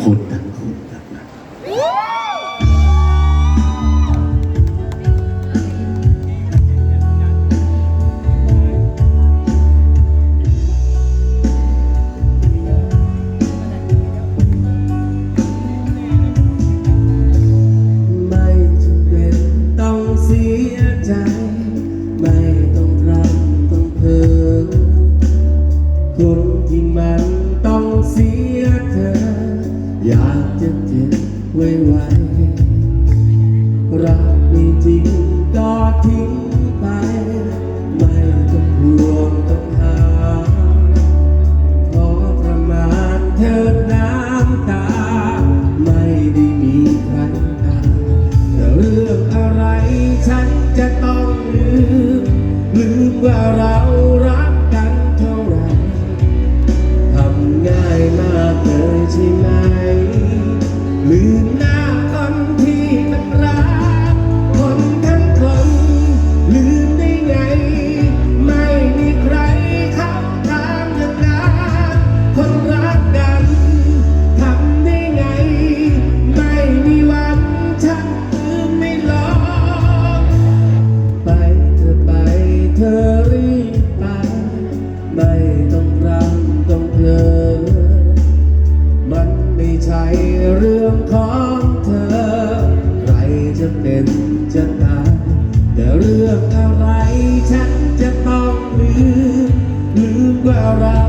คนทั้งคนรักนะไม่จำเป็นต้องเสียใจ ไม่ต้องรำต้องเพ้อ รักไม่จริงก็ทิ้งไป ไม่ต้องห่วงต้องหาขอประมาณเธอน้ำตา ไม่ได้มีใครตามแต่เรื่องอะไรฉันจะต้องลืม ลืมว่าเรา ของเธอ ใครจะเป็นจะตายแต่เรื่องอะไรฉันจะต้องลืมลืมว่าเรา